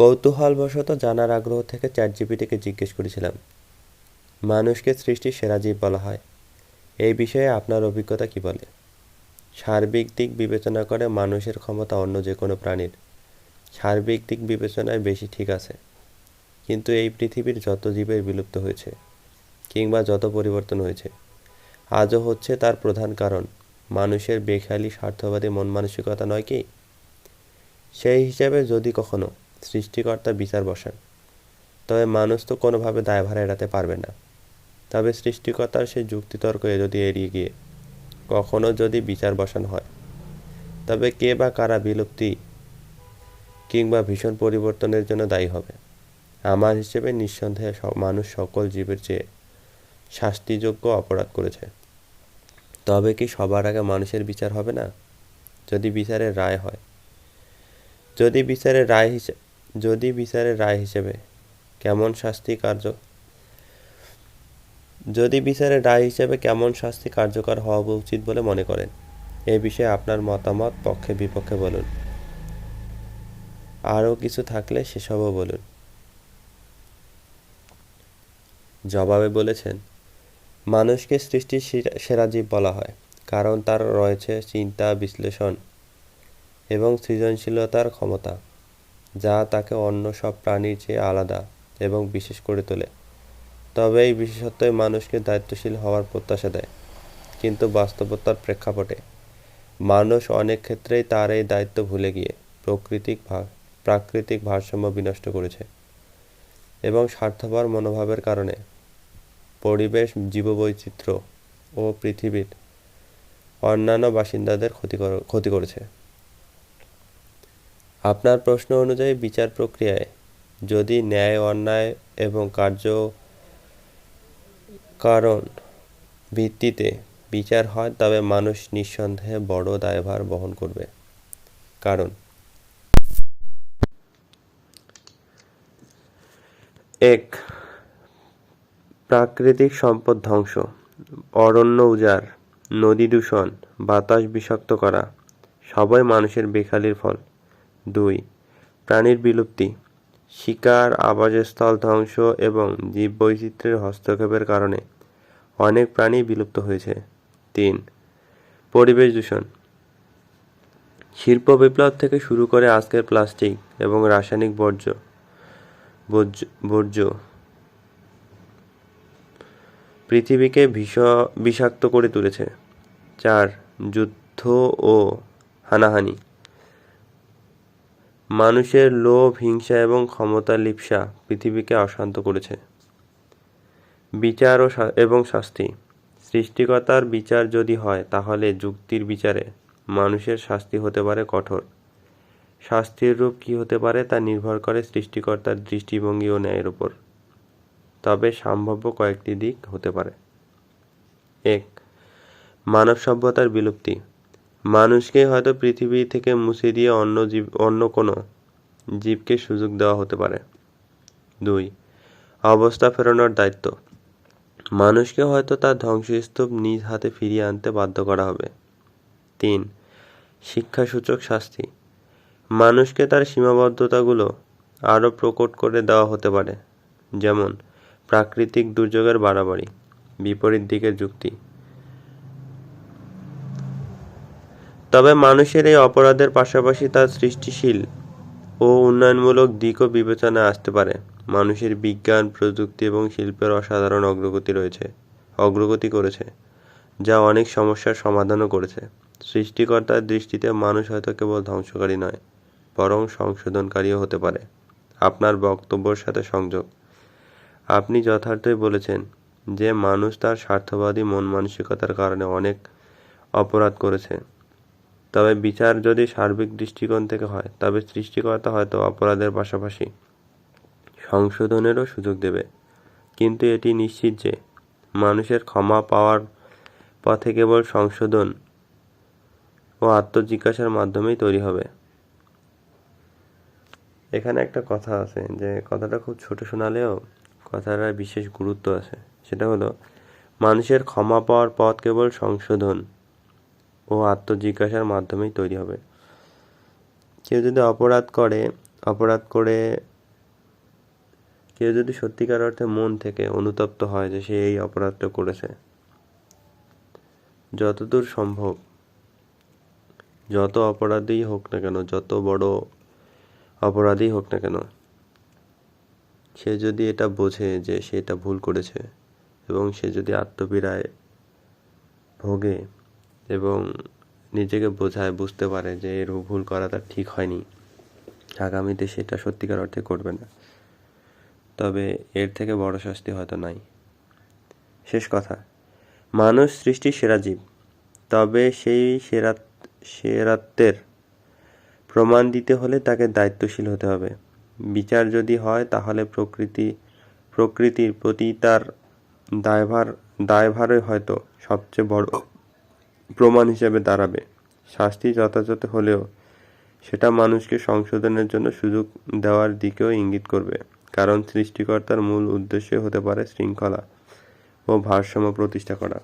কৌতূহলবশত জানার আগ্রহ থেকে চ্যাট জিপিটিকে জিজ্ঞেস করেছিলাম। মানুষকে সৃষ্টির সেরা জীব বলা হয়। এই বিষয়ে আপনার অভিজ্ঞতা কি বলে? সার্বিক দিক বিবেচনা করে মানুষের ক্ষমতা অন্য যে কোনো প্রাণীর। সার্বিক দিক বিবেচনায় বেশি ঠিক আছে। কিন্তু এই পৃথিবীর যত জীবের বিলুপ্ত হয়েছে, কিংবা যত পরিবর্তন হয়েছে, আজও হচ্ছে তার প্রধান কারণ মানুষের বেখেয়ালি স্বার্থবাদী, মন মানসিকতা নয় কি? সেই হিসাবে যদি কখনো সৃষ্টিকর্তা বিচার বসান। তবে মানুষ তো কোনোভাবে দায়ভার এড়াতে পারবে না। তবে সৃষ্টিকর্তার সেই যুক্তিতর্ক যদি এড়িয়ে গিয়ে কখনো যদি বিচার বসান হয়, তবে কে বা কারা বিলুপ্তি কিংবা ভীষণ পরিবর্তনের জন্য দায়ী হবে? আমার হিসেবে নিঃসন্দেহে মানুষ সকল জীবের চেয়ে শাস্তিযোগ্য অপরাধ করেছে। তবে কি সবার আগে মানুষের বিচার হবে না? যদি বিচারের রায় হয়, যদি বিচারের রায় হিসেবে যদি বিচারের রায় হিসেবে, কেমন শাস্তি কার্য? যদি বিচারের রায় হিসেবে কেমন শাস্তি কার্যকর হওয়া উচিত বলে মনে করেন? এ বিষয়ে আপনার মতামত পক্ষে বিপক্ষে বলুন। আরও কিছু থাকলে সেসবও বলুন। জবাবে বলেছেন, মানুষকে সৃষ্টির সেরা জীব বলা হয়, কারণ তার রয়েছে চিন্তা, বিশ্লেষণ এবং সৃজনশীলতার ক্ষমতা। যা তাকে অন্য সব প্রাণীর চেয়ে আলাদা এবং বিশেষ করে তোলে। তবে এই বিশেষত্বই মানুষকে দায়িত্বশীল হওয়ার প্রত্যাশা দেয়, কিন্তু বাস্তবতার প্রেক্ষাপটে। মানুষ অনেক ক্ষেত্রেই তার এই দায়িত্ব ভুলে গিয়ে প্রকৃতিক প্রাকৃতিক ভারসাম্য বিনষ্ট করেছে এবং স্বার্থপর মনোভাবের কারণে পরিবেশ, জীববৈচিত্র্য ও পৃথিবীর অন্যান্য বাসিন্দাদের ক্ষতি ক্ষতি করেছে। আপনার প্রশ্ন অনুযায়ী বিচার প্রক্রিয়ায় যদি ন্যায়, অন্যায় এবং কার্য কারণ ভিত্তিতে বিচার হয়, তবে মানুষ নিঃসন্দেহে বড় দায়ভার বহন করবে। কারণ এক, প্রাকৃতিক সম্পদ ধ্বংস, অরণ্য উজাড়, নদী দূষণ, বাতাস বিষাক্ত করা, সবই মানুষের বেখালির ফল। দুই। প্রাণীর বিলুপ্তি। শিকার, আবাসস্থল ধ্বংস এবং জীববৈচিত্র্যের হস্তক্ষেপের কারণে অনেক প্রাণী বিলুপ্ত হয়েছে। তিন। পরিবেশ দূষণ। শিল্প বিপ্লব থেকে শুরু করে আজকের প্লাস্টিক এবং রাসায়নিক বর্জ্য বর্জ্য পৃথিবীকে বিষ বিষাক্ত করে তুলেছে। চার। যুদ্ধ ও হানাহানি। মানুষের লোভ, হিংসা এবং ক্ষমতা লিপ্সা পৃথিবীকে অশান্ত করেছে। বিচার ও এবং শাস্তি। সৃষ্টিকর্তার বিচার যদি হয়, তাহলে যুক্তির বিচারে মানুষের শাস্তি হতে পারে কঠোর। শাস্তির রূপ কী হতে পারে, তা নির্ভর করে সৃষ্টিকর্তার দৃষ্টিভঙ্গি ও ন্যায়ের উপর। তবে সম্ভাব্য কয়েকটি দিক হতে পারে। এক মানব সভ্যতার বিলুপ্তি। মানুষকে হয়তো পৃথিবী থেকে মুছে দিয়ে অন্য জীব, অন্য কোনো জীবকে সুযোগ দেওয়া হতে পারে। দুই, অবস্থা ফেরানোর দায়িত্ব। মানুষকে হয়তো তার ধ্বংসস্তূপ নিজ হাতে ফিরিয়ে আনতে বাধ্য করা হবে। তিন, শিক্ষাসূচক শাস্তি। মানুষকে তার সীমাবদ্ধতাগুলো আরও প্রকট করে দেওয়া হতে পারে, যেমন প্রাকৃতিক দুর্যোগের বাড়াবাড়ি, বিপরীত দিকের যুক্তি। তবে মানুষের এই অপরাধের পাশাপাশি তার সৃষ্টিশীল ও উন্নয়নমূলক দিকও বিবেচনায় আসতে পারে। মানুষের বিজ্ঞান, প্রযুক্তি এবং শিল্পের অসাধারণ অগ্রগতি রয়েছে, অগ্রগতি করেছে, যা অনেক সমস্যার সমাধানও করেছে। সৃষ্টিকর্তার দৃষ্টিতে মানুষ হয়তো কেবল ধ্বংসকারী নয়, বরং সংশোধনকারীও হতে পারে। আপনার বক্তব্যের সাথে সংযোগ। আপনি যথার্থই বলেছেন যে মানুষ তার স্বার্থবাদী মন মানসিকতার কারণে অনেক অপরাধ করেছে। তবে বিচার যদি সার্বিক দৃষ্টিকোণ থেকে হয়, তবে সৃষ্টিকর্তা হয়তো অপরাধের পাশাপাশি সংশোধনেরও সুযোগ দেবে। কিন্তু এটি নিশ্চিত যে মানুষের ক্ষমা পাওয়ার পথে কেবল সংশোধন ও আত্মজিজ্ঞাসার মাধ্যমেই তৈরি হবে। এখানে একটা কথা আছে যে কথাটা খুব ছোট শোনালেও কথাটার বিশেষ গুরুত্ব আছে। সেটা হলো, মানুষের ক্ষমা পাওয়ার পথ কেবল সংশোধন ও আত্মজিজ্ঞাসার মাধ্যমেই তৈরি হবে। কেউ যদি অপরাধ করে অপরাধ করে কেউ যদি সত্যিকার অর্থে মন থেকে অনুতপ্ত হয় যে সে এই অপরাধটা করেছে, যতদূর সম্ভব, যত অপরাধী হোক না কেন, যত বড় অপরাধী হোক না কেন, সে যদি এটা বোঝে যে সে এটা ভুল করেছে এবং সে যদি আত্মপীড়ায় ভোগে এবং নিজেকে বোঝায়, বুঝতে পারে যে এর ভুল করা তার ঠিক হয়নি। আগামীতে সেটা সত্যিকার অর্থে করবে না। তবে এর থেকে বড় শাস্তি হয়তো নাই। শেষ কথা, মানুষ সৃষ্টির সেরা জীব। তবে সেই সেরা সেরাত্বের প্রমাণ দিতে হলে তাকে দায়িত্বশীল হতে হবে। বিচার যদি হয়, তাহলে প্রকৃতি প্রকৃতির প্রতি তার দায়ভার দায়ভারই হয়তো সবচেয়ে বড় প্রমাণ হিসেবে দাঁড়াবে। শাস্তি যথাযথ হলেও সেটা মানুষকে সংশোধনের জন্য সুযোগ দেওয়ার দিকেও ইঙ্গিত করবে। কারণ সৃষ্টিকর্তার মূল উদ্দেশ্য হতে পারে শৃঙ্খলা ও ভারসাম্য প্রতিষ্ঠা করা।